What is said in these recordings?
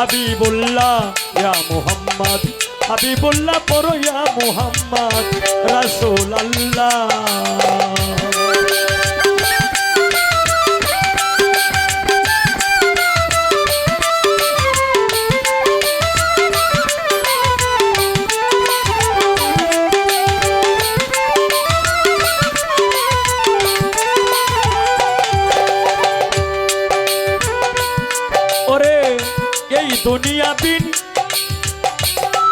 হাবিবুল্লাহ ইয়া মুহাম্মদ। হাবিবুল্লাহ পড়ো ইয়া মুহাম্মদ। রাসূলুল্লাহ। ওরে দুনিয়া বিন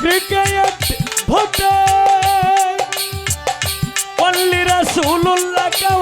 ক্রিকেট ভোটে। পল্লী রসুল্লাহ কে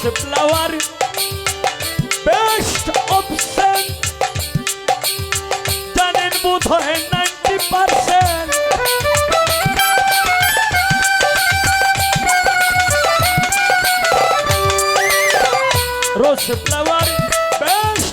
ফ্লাওয়ার বেস্ট অপশন জানেন বোধ হয় ninety percent rose flower best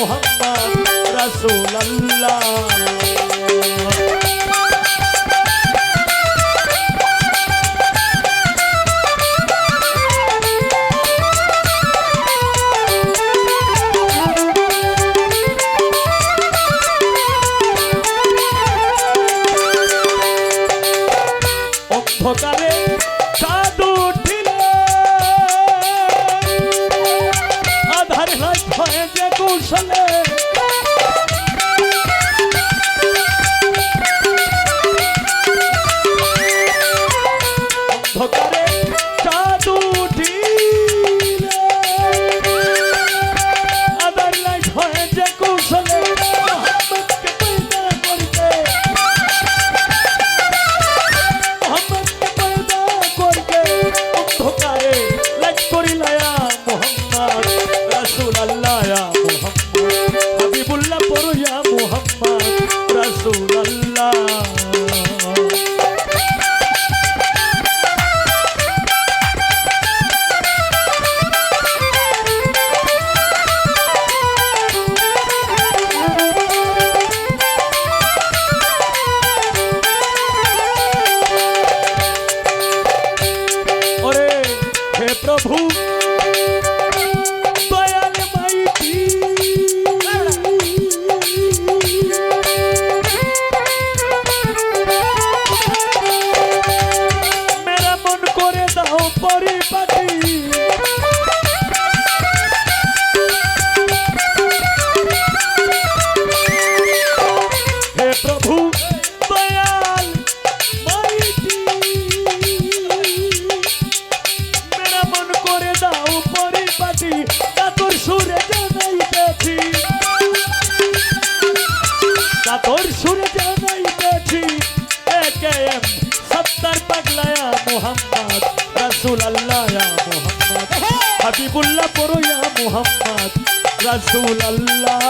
Mohammad রাসূলুল্লাহ। জাদু রাসুল আল্লাহ মোহাম্মদ। হাবিবুল্লাহ পড়ো মোহাম্মদ। রাসুল আল্লাহ